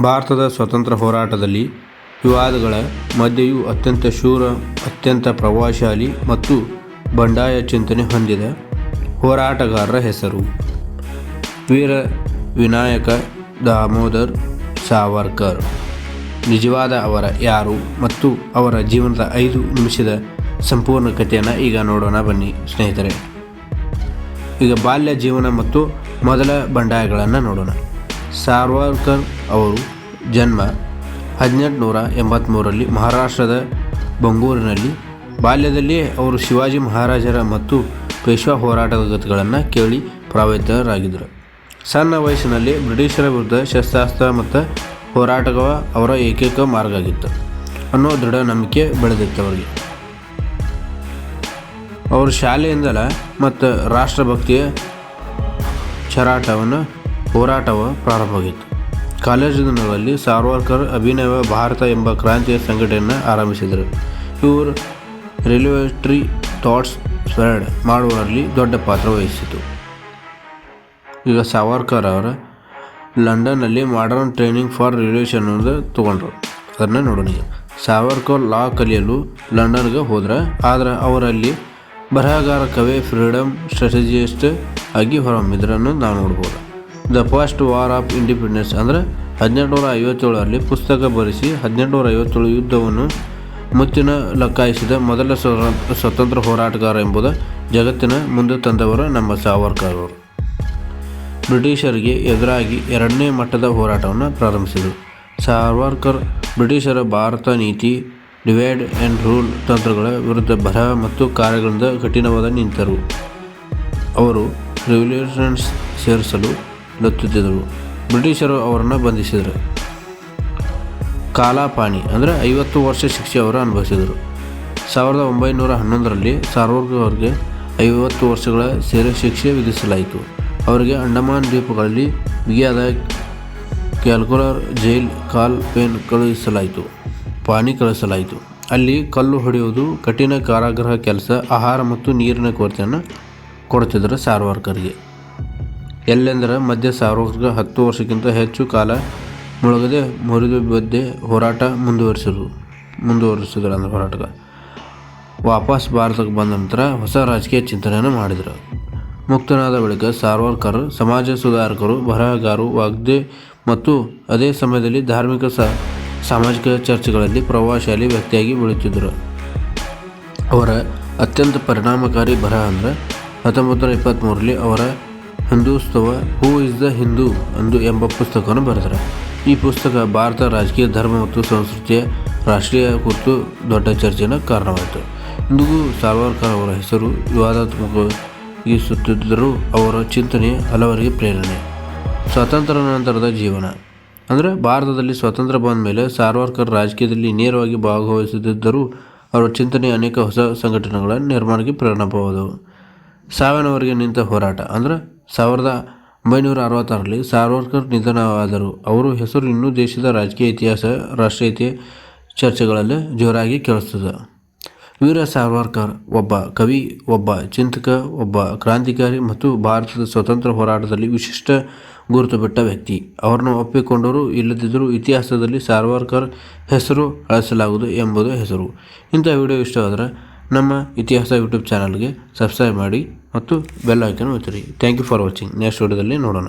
ಭಾರತದ ಸ್ವತಂತ್ರ ಹೋರಾಟದಲ್ಲಿ ವಿವಾದಗಳ ಮಧ್ಯೆಯೂ ಅತ್ಯಂತ ಶೂರ, ಅತ್ಯಂತ ಪ್ರಭಾವಶಾಲಿ ಮತ್ತು ಬಂಡಾಯ ಚಿಂತನೆ ಹೊಂದಿದ ಹೋರಾಟಗಾರರ ಹೆಸರು. ವೀರ ವಿನಾಯಕ ದಾಮೋದರ್ ಸಾವರ್ಕರ್. ನಿಜವಾದ ಅವರ ಯಾರು ಮತ್ತು ಅವರ ಜೀವನದ ಐದು ನಿಮಿಷದ ಸಂಪೂರ್ಣ ಕಥೆಯನ್ನು ಈಗ ನೋಡೋಣ ಬನ್ನಿ ಸ್ನೇಹಿತರೆ. ಈಗ ಬಾಲ್ಯ ಜೀವನ ಮತ್ತು ಮೊದಲ ಬಂಡಾಯಗಳನ್ನು ನೋಡೋಣ. ಸಾರ್ವರ್ಕರ್ ಅವರು ಜನ್ಮ ಹದಿನೆಂಟುನೂರ ಎಂಬತ್ತ್ಮೂರರಲ್ಲಿ ಮಹಾರಾಷ್ಟ್ರದ ಬಂಗೂರಿನಲ್ಲಿ. ಬಾಲ್ಯದಲ್ಲಿಯೇ ಅವರು ಶಿವಾಜಿ ಮಹಾರಾಜರ ಮತ್ತು ಪೇಶ್ವಾ ಹೋರಾಟದ ಗತಿಗಳನ್ನು ಕೇಳಿ ಪ್ರಭಾವಿತರಾಗಿದ್ದರು ಸಣ್ಣ ವಯಸ್ಸಿನಲ್ಲಿ ಬ್ರಿಟಿಷರ ವಿರುದ್ಧ ಶಸ್ತ್ರಾಸ್ತ್ರ ಮತ್ತು ಹೋರಾಟಗಳ ಅವರ ಏಕೈಕ ಮಾರ್ಗ ಆಗಿತ್ತು. ಅನ್ನೋ ದೃಢ ನಂಬಿಕೆ ಬೆಳೆದಿತ್ತು ಅವರಿಗೆ. ಅವರು ಶಾಲೆಯಿಂದಲ ಮತ್ತು ರಾಷ್ಟ್ರಭಕ್ತಿಯ ಚರಾಟವನ್ನು ಹೋರಾಟವು ಪ್ರಾರಂಭವಾಗಿತ್ತು. ಕಾಲೇಜು ದಿನಗಳಲ್ಲಿ ಸಾರ್ವರ್ಕರ್ ಅಭಿನವ ಭಾರತ ಎಂಬ ಕ್ರಾಂತಿಯ ಸಂಘಟನೆಯನ್ನು ಆರಂಭಿಸಿದರು. ಇವರು ರೆಲ್ಯುವೇಟ್ರಿ ಥಾಟ್ಸ್ ಸ್ಪ್ರೆಡ್ ಮಾಡುವಲ್ಲಿ ದೊಡ್ಡ ಪಾತ್ರ ವಹಿಸಿತು. ಈಗ ಸಾವರ್ಕರ್ ಅವರ ಲಂಡನ್ನಲ್ಲಿ ಮಾಡರ್ನ್ ಟ್ರೈನಿಂಗ್ ಫಾರ್ ರಿಲೇಷನ್ ತೊಗೊಂಡ್ರು. ಅದನ್ನು ನೋಡೋಣ ಸಾವರ್ಕರ್ ಲಾ ಕಲಿಯಲು ಲಂಡನ್ಗೆ ಹೋದ್ರೆ, ಆದರೆ ಅವರಲ್ಲಿ ಬರಹಗಾರ ಕವಿ ಫ್ರೀಡಮ್ ಸ್ಟ್ರಾಟಜಿಸ್ಟ್ ಆಗಿ ಹೊರಹೊಮ್ಮಿದ್ರನ್ನು ನಾವು ನೋಡ್ಬೋದು. The first war of independence ಅಂದರೆ ಹದಿನೆಂಟುನೂರ ಐವತ್ತೇಳರಲ್ಲಿ ಪುಸ್ತಕ ಬರೆಸಿ ಹದಿನೆಂಟುನೂರ ಐವತ್ತೇಳು ಯುದ್ಧವನ್ನು ಮುತ್ತಿನ ಲಕ್ಕಾಯಿಸಿದ ಮೊದಲ ಸ್ವ- ಸ್ವತಂತ್ರ ಹೋರಾಟಗಾರ ಎಂಬುದು ಜಗತ್ತಿನ ಮುಂದೆ ತಂದವರು ನಮ್ಮ ಸಾವರ್ಕರ್ ಅವರು ಬ್ರಿಟಿಷರಿಗೆ ಎದುರಾಗಿ ಎರಡನೇ ಮಟ್ಟದ ಹೋರಾಟವನ್ನು ಪ್ರಾರಂಭಿಸಿದರು. ಸಾವರ್ಕರ್ ಬ್ರಿಟಿಷರ ಭಾರತ ನೀತಿ, ಡಿವೈಡ್ ಆ್ಯಂಡ್ ರೂಲ್ ತಂತ್ರಗಳ ವಿರುದ್ಧ ಬರಹ ಮತ್ತು ಕಾರ್ಯಗಳಿಂದ ಕಠಿಣವಾದ ನಿಂತರು. ಅವರು ರೆವಲ್ಯೂಷನ್ಸ್ ಸೇರಿಸಲು ಲತ್ತುತ್ತಿದ್ದರು ಬ್ರಿಟಿಷರು ಅವರನ್ನು ಬಂಧಿಸಿದರು. ಕಾಲಾಪಾನಿ, ಅಂದರೆ ಐವತ್ತು ವರ್ಷ ಶಿಕ್ಷೆ ಅವರು ಅನುಭವಿಸಿದರು. ಸಾವಿರದ ಒಂಬೈನೂರ ಹನ್ನೊಂದರಲ್ಲಿ ಸಾರ್ವರ್ಗ ಅವರಿಗೆ ಐವತ್ತು ವರ್ಷಗಳ ಸೆರೆ ಶಿಕ್ಷೆ ವಿಧಿಸಲಾಯಿತು. ಅವರಿಗೆ ಅಂಡಮಾನ್ ದ್ವೀಪಗಳಲ್ಲಿ ಬಿಗಿಯಾದ ಕ್ಯಾಲ್ಕುಲರ್ ಜೈಲ್ ಕಾಲ್ ಪೇನ್ ಕಳುಹಿಸಲಾಯಿತು, ಪಾನಿ ಕಳುಹಿಸಲಾಯಿತು ಅಲ್ಲಿ ಕಲ್ಲು ಹೊಡೆಯುವುದು ಕಠಿಣ ಕಾರಾಗೃಹ ಕೆಲಸ, ಆಹಾರ ಮತ್ತು ನೀರಿನ ಕೊರತೆಯನ್ನು ಕೊಡುತ್ತಿದ್ದರು ಸಾರ್ವರ್ಕರ್ಗೆ ಎಲ್ಲೆಂದರೆ ಮಧ್ಯ ಸಾರ್ವಜನಿಕ ಹತ್ತು ವರ್ಷಕ್ಕಿಂತ ಹೆಚ್ಚು ಕಾಲ ಮುಳುಗದೆ ಮುರಿದು ಬದ್ದೆ ಹೋರಾಟ ಮುಂದುವರಿಸಿದ್ರು ಮುಂದುವರಿಸಿದ್ರು ಅಂದ್ರೆ ಹೋರಾಟಕ ವಾಪಸ್ ಭಾರತಕ್ಕೆ ಬಂದ ನಂತರ ಹೊಸ ರಾಜಕೀಯ ಚಿಂತನೆಯನ್ನು ಮಾಡಿದರು. ಮುಕ್ತನಾದ ಬಳಿಕ ಸಾರ್ವರ್ಕರ್ ಸಮಾಜ ಸುಧಾರಕರು, ಬರಹಗಾರರು, ವಾಗ್ದೆ ಮತ್ತು ಅದೇ ಸಮಯದಲ್ಲಿ ಧಾರ್ಮಿಕ ಸ, ಸಾಮಾಜಿಕ ಚರ್ಚೆಗಳಲ್ಲಿ ಪ್ರಭಾವಶಾಲಿ ವ್ಯಕ್ತಿಯಾಗಿ ಬೆಳೆಯುತ್ತಿದ್ದರು ಅವರ ಅತ್ಯಂತ ಪರಿಣಾಮಕಾರಿ ಬರಹ ಅಂದರೆ ಹತ್ತೊಂಬತ್ತು ನೂರ ಇಪ್ಪತ್ತ್ಮೂರರಲ್ಲಿ ಅವರ Hindutva who is the Hindu ಎಂದು ಎಂಬ ಪುಸ್ತಕವನ್ನು ಬರೆದರು. ಈ ಪುಸ್ತಕ ಭಾರತ ರಾಜಕೀಯ, ಧರ್ಮ ಮತ್ತು ಸಂಸ್ಕೃತಿಯ ರಾಷ್ಟ್ರೀಯ ಕುರಿತು ದೊಡ್ಡ ಚರ್ಚೆಯನ್ನು ಕಾರಣವಾಯಿತು. ಇಂದಿಗೂ ಸಾವರ್ಕರ್ ಅವರ ಹೆಸರು ವಿವಾದಾತ್ಮಕಿಸುತ್ತಿದ್ದರೂ ಅವರ ಚಿಂತನೆ ಹಲವರಿಗೆ ಪ್ರೇರಣೆ. ಸ್ವಾತಂತ್ರ್ಯ ನಂತರದ ಜೀವನ. ಅಂದರೆ ಭಾರತದಲ್ಲಿ ಸ್ವಾತಂತ್ರ್ಯ ಬಂದ ಮೇಲೆ ಸಾರ್ವರ್ಕರ್ ರಾಜಕೀಯದಲ್ಲಿ ನೇರವಾಗಿ ಭಾಗವಹಿಸುತ್ತಿದ್ದರೂ ಅವರ ಚಿಂತನೆ ಅನೇಕ ಹೊಸ ಸಂಘಟನೆಗಳ ನಿರ್ಮಾಣಕ್ಕೆ ಪ್ರೇರಣೆ ಸಾವಿನವರೆಗೆ ನಿಂತ ಹೋರಾಟ. ಅಂದರೆ ಸಾವಿರದ ಒಂಬೈನೂರ ಅರವತ್ತಾರರಲ್ಲಿ ಸಾರ್ವರ್ಕರ್ ನಿಧನವಾದರು ಅವರು ಹೆಸರು ಇನ್ನೂ ದೇಶದ ರಾಜಕೀಯ ಇತಿಹಾಸ, ರಾಷ್ಟ್ರೀಯತೆ ಚರ್ಚೆಗಳಲ್ಲಿ ಜೋರಾಗಿ ಕೇಳಿಸ್ತದೆ. ವೀರ ಸಾವರ್ಕರ್ ಒಬ್ಬ ಕವಿ, ಒಬ್ಬ ಚಿಂತಕ, ಒಬ್ಬ ಕ್ರಾಂತಿಕಾರಿ ಮತ್ತು ಭಾರತದ ಸ್ವತಂತ್ರ ಹೋರಾಟದಲ್ಲಿ ವಿಶಿಷ್ಟ ಗುರುತು ಬಿಟ್ಟ ವ್ಯಕ್ತಿ. ಅವರನ್ನು ಒಪ್ಪಿಕೊಂಡರೂ ಇಲ್ಲದಿದ್ದರೂ ಇತಿಹಾಸದಲ್ಲಿ ಸಾವರ್ಕರ್ ಹೆಸರು ಅಳಿಸಲಾಗುವುದು ಎಂಬುದು ಹೆಸರು. ಇಂಥ ವಿಡಿಯೋ ಇಷ್ಟವಾದರೆ ನಮ್ಮ ಇತಿಹಾಸ ಯೂಟ್ಯೂಬ್ ಚಾನಲ್ಗೆ ಸಬ್ಸ್ಕ್ರೈಬ್ ಮಾಡಿ. ಮತ್ತು ಬೆಲ್ ಐಕನ್ ಒತ್ತಿರಿ. Thank you for watching next ವಿಡಿಯೋದಲ್ಲಿ ನೋಡೋಣ.